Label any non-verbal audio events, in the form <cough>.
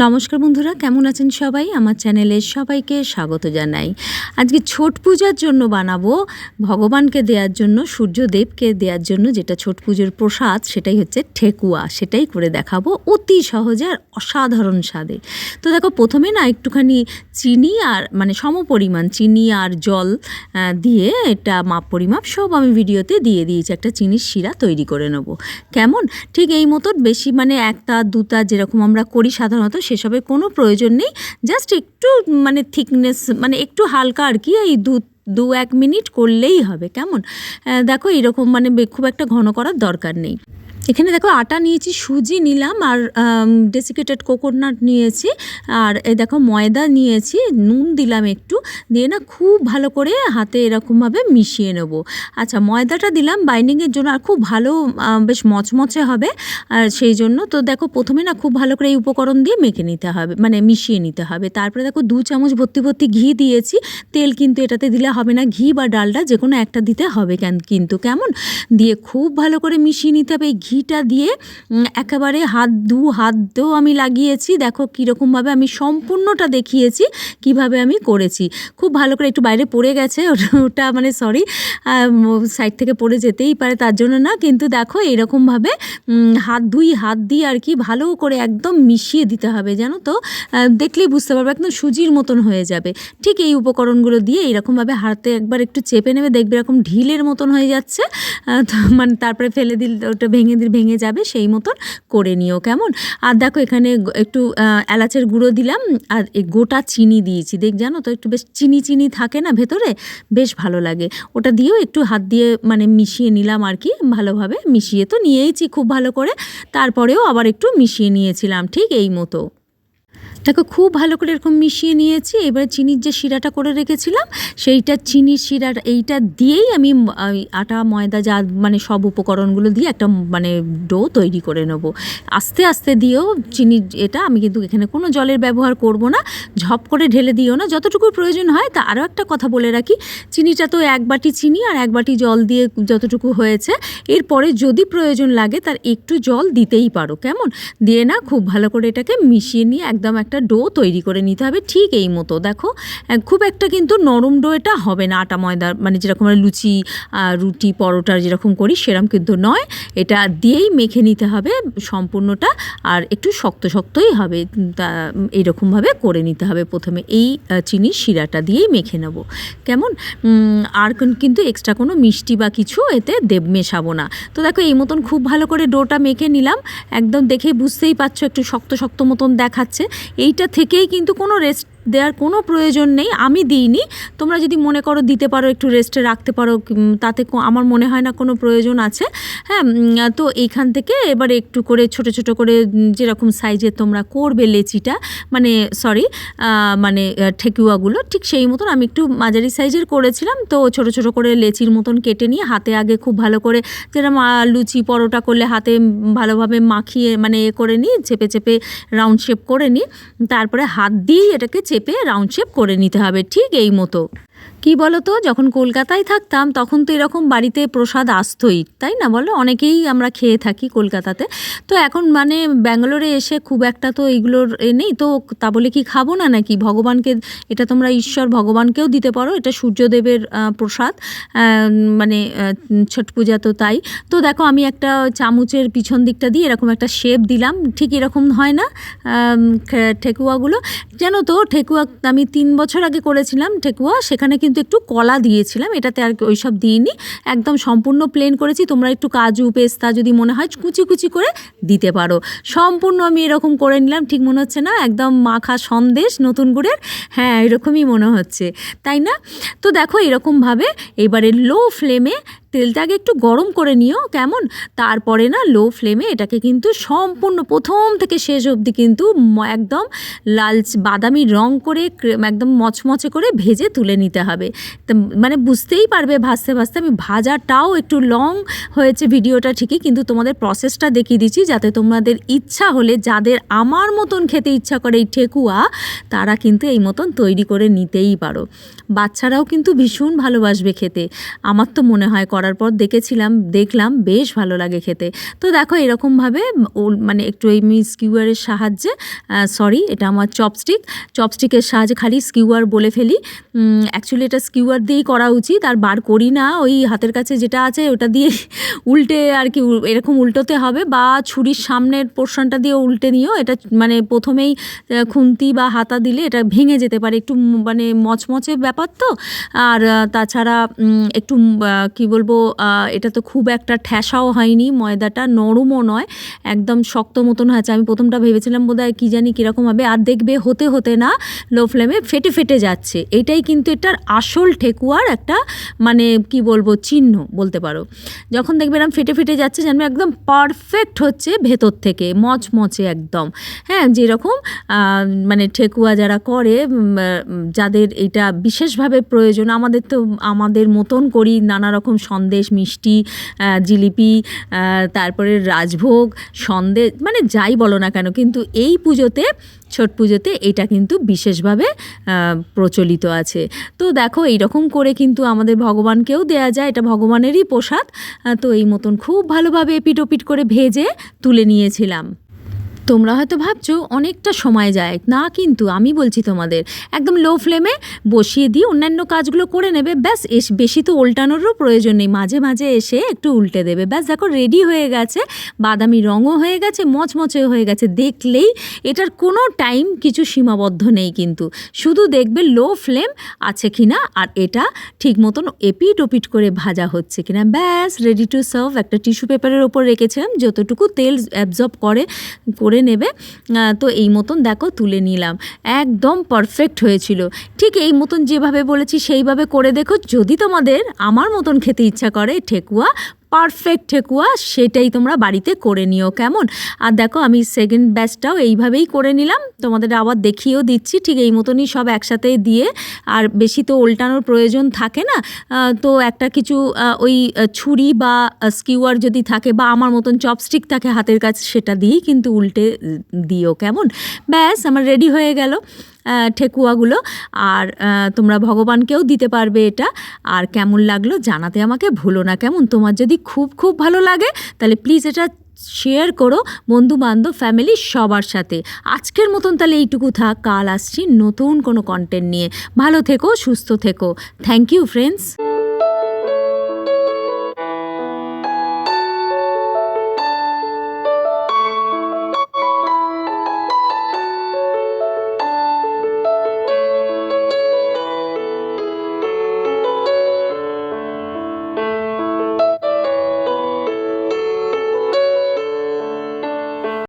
নমস্কার বন্ধুরা, কেমন আছেন সবাই? আমার চ্যানেলে সবাইকে স্বাগত জানাই। আজকে ছট পূজার জন্য বানাবো, ভগবানকে দেওয়ার জন্য, সূর্যদেবকে দেওয়ার জন্য যেটা ছট পুজোর প্রসাদ, সেটাই হচ্ছে ঠেকুয়া। সেটাই করে দেখাবো অতি সহজে আর অসাধারণ স্বাদে। তো দেখো, প্রথমে না একটুখানি চিনি আর মানে সম পরিমাণ চিনি আর জল দিয়ে এটা মাপ পরিমাপ সব আমি ভিডিওতে দিয়ে দিয়েছি। একটা চিনির শিরা তৈরি করে নেব। কেমন? ঠিক এই মতো বেশি মানে একটা, দুটা যেরকম আমরা করি সাধারণত সেসবের কোনো প্রয়োজন নেই। জাস্ট একটু মানে থিকনেস মানে একটু হালকা আর কি, এই দুধ দু এক মিনিট করলেই হবে, কেমন? দেখো, এরকম মানে খুব একটা ঘন করার দরকার নেই। এখানে দেখো আটা নিয়েছি, সুজি নিলাম আর ডেসিকেটেড কোকোনাট নিয়েছি আর এই দেখো ময়দা নিয়েছি, নুন দিলাম একটু, দিয়ে না খুব ভালো করে হাতে এরকমভাবে মিশিয়ে নেব। আচ্ছা ময়দাটা দিলাম বাইন্ডিংয়ের জন্য আর খুব ভালো বেশ মচমচে হবে আর সেই জন্য তো দেখো প্রথমে না খুব ভালো করে এই উপকরণ দিয়ে মেখে নিতে হবে মানে মিশিয়ে নিতে হবে। তারপরে দেখো দু চামচ ভর্তি ভর্তি ঘি দিয়েছি, তেল কিন্তু এটাতে দিলে হবে না, ঘি বা ডালটা যে কোনো একটা দিতে হবে কেন কিন্তু কেমন? দিয়ে খুব ভালো করে মিশিয়ে নিতে হবে এই ঘিটা দিয়ে একেবারে হাত, দু হাত দিয়েও আমি লাগিয়েছি। দেখো কীরকমভাবে আমি সম্পূর্ণটা দেখিয়েছি, কীভাবে আমি করেছি। খুব ভালো করে একটু বাইরে পড়ে গেছে, <laughs> ওটা- মানে সরি সাইড থেকে পড়ে যেতেই পারে, তার জন্য না, কিন্তু দেখো এরকমভাবে হাত, দুই হাত দিয়ে আর কি ভালো করে একদম মিশিয়ে দিতে হবে, জানো তো? দেখলেই বুঝতে পারবে, একদম সুজির মতন হয়ে যাবে। ঠিক এই উপকরণগুলো দিয়ে এরকমভাবে হাতে একবার একটু চেপে নেবে, দেখবে এরকম ঢিলের মতন হয়ে যাচ্ছে মানে তারপরে ফেলে দিল, ওটা ভেঙে দিল ভেঙে যাবে, সেই মতন করে নিও, কেমন? আর দেখো এখানে একটু এলাচের গুঁড়ো দিলাম, আর গোটা চিনি দিয়েছি, দেখ জানো তো একটু বেশ চিনি চিনি থাকে না ভেতরে? বেশ ভালো লাগে, ওটা দিয়েও একটু হাত দিয়ে মানে মিশিয়ে নিলাম আর কি, ভালোভাবে মিশিয়ে তো নিয়েইছি খুব ভালো করে, তারপরেও আবার একটু মিশিয়ে নিয়েছিলাম, ঠিক এই মতো। দেখো খুব ভালো করে এরকম মিশিয়ে নিয়েছি। এবার চিনির যে শিরাটা করে রেখেছিলাম, সেইটা চিনির শিরার এইটা দিয়েই আমি আটা, ময়দা যা মানে সব উপকরণগুলো দিয়ে একটা মানে ডো তৈরি করে নেব। আস্তে আস্তে দিয়েও চিনির এটা আমি কিন্তু এখানে কোনো জলের ব্যবহার করব না। ঝপ করে ঢেলে দিও না। যতটুকু প্রয়োজন হয়, তা আরও একটা কথা বলে রাখি, চিনিটা তো এক বাটি চিনি আর এক বাটি জল দিয়ে যতটুকু হয়েছে, এরপরে যদি প্রয়োজন লাগে তার একটু জল দিতেই পারো। কেমন? দিয়ে না খুব ভালো করে এটাকে মিশিয়ে নিয়ে একদম একটা ডো তৈরি করে নিতে হবে ঠিক এই মতো দেখো। খুব একটা কিন্তু নরম ডো এটা হবে না আটা ময়দা মানে যেরকম লুচি রুটি পরোটা যেরকম করি সেরকম কিন্তু নয়। এটা দিয়েই মেখে নিতে হবে সম্পূর্ণটা আর একটু শক্ত শক্তই হবে তা উম, এইরকমভাবে করে নিতে হবে প্রথমে। এই চিনির শিরাটা দিয়েই মেখে নেব। কেমন? আর কোন- কিন্তু এক্সট্রা কোনো মিষ্টি বা কিছু এতে দেব মেশাবো না। তো দেখো এই মতন খুব ভালো করে ডোটা মেখে নিলাম। একদম দেখে বুঝতেই পারছ একটু শক্ত শক্ত মতন দেখাচ্ছে। এইটা থেকেই কিন্তু কোনো রেস্ট দেওয়ার কোনো প্রয়োজন নেই, আমি দিইনি। তোমরা যদি মনে করো দিতে পারো, একটু রেস্টে রাখতে পারো তাতে আমার মনে হয় না কোনো প্রয়োজন আছে। হ্যাঁ তো এইখান থেকে এবারে একটু করে, ছোট ছোট করে যেরকম সাইজের তোমরা করবে লেচিটা মানে সরি মানে ঠেকুয়াগুলো, ঠিক সেই মতন আমি একটু মাঝারি সাইজের করেছিলাম। তো ছোট ছোট করে লেচির মতন কেটে নিয়ে হাতে আগে খুব ভালো করে যেরকম লুচি পরোটা করলে হাতে ভালোভাবে মাখিয়ে মানে এ করে নিই চেপে চেপে রাউন্ড শেপ করে নিই তারপরে হাত দিয়েই এটাকে চেপে রাউন্ড শেপ করে নিতে হবে ঠিক এই মতো। কি বলো তো যখন কলকাতায় থাকতাম, তখন তো এরকম বাড়িতে প্রসাদ আসতোই, তাই না বলো? অনেকেই আমরা খেয়ে থাকি কলকাতাতে। তো এখন মানে ব্যাঙ্গালোরে এসে খুব একটা তো এইগুলোর এ নেই, তো তা বলে কি খাব না নাকি? ভগবানকে, এটা তোমরা ঈশ্বর ভগবানকেও দিতে পারো, এটা সূর্যদেবের প্রসাদ মানে ছট পূজা তো তাই। তো দেখো, আমি একটা চামচের পিছন দিকটা দিয়ে এরকম একটা শেপ দিলাম, ঠিক এরকম হয় না ঠেকুয়াগুলো। জানো তো, ঠেকুয়া আমি তিন বছর আগে করেছিলাম ঠেকুয়া, সেখানে কিন্তু একটু কলা দিয়েছিলাম, এটাতে আর ওই সব দিইনি। একদম সম্পূর্ণ প্লেন করেছি, তোমরা একটু কাজু, পেস্তা যদি মনে হয় কুচি কুচি করে দিতে পারো। সম্পূর্ণ আমি এরকম করে নিলাম, ঠিক মনে হচ্ছে না, একদম মাখা সন্দেশ, নতুন গুড়ের। হ্যাঁ এরকমই মনে হচ্ছে, তাই না? তো দেখো এরকমভাবে এবারে লো ফ্লেমে তেলটাকে একটু গরম করে নিও, কেমন? তারপরে না লো ফ্লেমে এটাকে কিন্তু সম্পূর্ণ প্রথম থেকে শেষ অবধি কিন্তু একদম লাল বাদামি রং করে একদম মচমচে করে ভেজে তুলে নিতে হবে। মানে বুঝতেই পারবে ভাজতে ভাজতে, আমি ভাজাটাও একটু লং হয়েছে ভিডিওটা ঠিকই, কিন্তু তোমাদের প্রসেসটা দেখিয়ে দিচ্ছি, যাতে তোমাদের ইচ্ছা হলে, যাদের আমার মতন খেতে ইচ্ছা করে এই ঠেকুয়া, তারা কিন্তু এই মতন তৈরি করে নিতেই পারো। বাচ্চারাও কিন্তু ভীষণ ভালোবাসবে খেতে। আমার তো মনে হয় করার পর দেখেছিলাম, দেখলাম, বেশ ভালো লাগে খেতে। তো দেখো এরকমভাবে মানে একটু এই স্কিউয়ারের সাহায্যে সরি এটা আমার চপস্টিক। চপস্টিকের সাহায্যে খালি স্কিউয়ার বলে ফেলি। অ্যাকচুয়ালি এটা স্কিউয়ার দিয়েই করা উচিত, আর বার করি না। ওই হাতের কাছে যেটা আছে ওটা দিয়ে উল্টে আর কি এরকম উল্টোতে হবে বা ছুরির সামনের পোর্শনটা দিয়ে উল্টে নিও। এটা মানে প্রথমেই খুন্তি বা হাতা দিলে এটা ভেঙে যেতে পারে। একটু মানে মচমচে ব্যাপার তো। আর তাছাড়া একটু কি বলব আহ, এটা তো খুব একটা ঠ্যাসাও হয়নি ময়দাটা নরমও নয় একদম শক্ত মতন হয়েছে। আমি প্রথমটা ভেবেছিলাম বোধহয় কী জানি কীরকম হবে আর দেখবে হতে হতে না লো ফ্লেমে ফেটে ফেটে যাচ্ছে। এটাই কিন্তু এটার আসল ঠেকুয়ার একটা মানে কি বলব চিহ্ন বলতে পারো। যখন দেখবে এরকম ফেটে ফেটে যাচ্ছে যেন একদম পারফেক্ট হচ্ছে ভেতর থেকে মচমচে একদম। হ্যাঁ যেরকম মানে ঠেকুয়া যারা করে যাদের এটা বিশেষভাবে প্রয়োজন আমাদের তো আমাদের মতন করি নানা রকম সন্দেশ, মিষ্টি জিলিপি তারপরে রাজভোগ, সন্দেশ মানে যাই বলো না কেন, কিন্তু এই পুজোতে, ছট পুজোতে এটা কিন্তু বিশেষভাবে প্রচলিত আছে। তো দেখো, এইরকম করে কিন্তু আমাদের ভগবানকেও দেয়া যায়, এটা ভগবানেরই প্রসাদ। তো এই মতন খুব ভালোভাবে এপিট ওপিট করে ভেজে তুলে নিয়েছিলাম। তোমরা হয়তো ভাবছ অনেকটা সময় যায়। না কিন্তু, আমি বলছি তোমাদের, একদম লো ফ্লেমে বসিয়ে দিয়ে অন্যান্য কাজগুলো করে নেবে, ব্যাস, এস, বেশি তো উল্টানোরও প্রয়োজন নেই। মাঝে মাঝে এসে একটু উল্টে দেবে। ব্যাস, দেখো রেডি হয়ে গেছে, বাদামি রঙও হয়ে গেছে মচমচে হয়ে গেছে। দেখলেই এটার কোনো টাইম কিছু সীমাবদ্ধ নেই কিন্তু। শুধু দেখবে লো ফ্লেম আছে কি না আর এটা ঠিক মতন এপিট ওপিট করে ভাজা হচ্ছে কিনা। ব্যাস রেডি টু সার্ভ একটা টিস্যু পেপারের ওপর রেখেছিলাম, যতটুকু তেল অ্যাবজর্ব করে করে নেবে। তো এই মতন দেখো তুলে নিলাম। একদম পারফেক্ট হয়েছিল। ঠিক এই মতন যেভাবে বলেছি সেইভাবে করে দেখো। যদি তোমাদের আমার মতন খেতে ইচ্ছা করে, ঠেকুয়া পারফেক্ট ঠেকুয়া, সেটাই তোমরা বাড়িতে করে নিও, কেমন? আর দেখো, আমি সেকেন্ড ব্যাচটাও এইভাবেই করে নিলাম। তোমাদের আবার দেখিয়েও দিচ্ছি, ঠিক এই মতনই সব একসাথে দিয়ে। আর বেশি তো উল্টানোর প্রয়োজন থাকে না। তো একটা কিছু ওই ছুরি বা স্কিউয়ার যদি থাকে বা আমার মতন চপস্টিক থাকে হাতের কাছে সেটা দিয়েই কিন্তু উল্টে দিও, কেমন? ব্যাস, আমার রেডি হয়ে গেল। ঠেকুয়াগুলো। আর তোমরা ভগবানকেও দিতে পারবে এটা। আর কেমন লাগল জানাতে আমাকে ভুলো না। কেমন? তোমার যদি খুব খুব ভালো লাগে, তাহলে প্লিজ এটা শেয়ার করো বন্ধু বান্ধব ফ্যামিলি সবার সাথে। আজকের মতন তাহলে এইটুকু থাক। কাল আসছি নতুন কোনো কন্টেন্ট নিয়ে। ভালো থেকো, সুস্থ থেকো। Thank you friends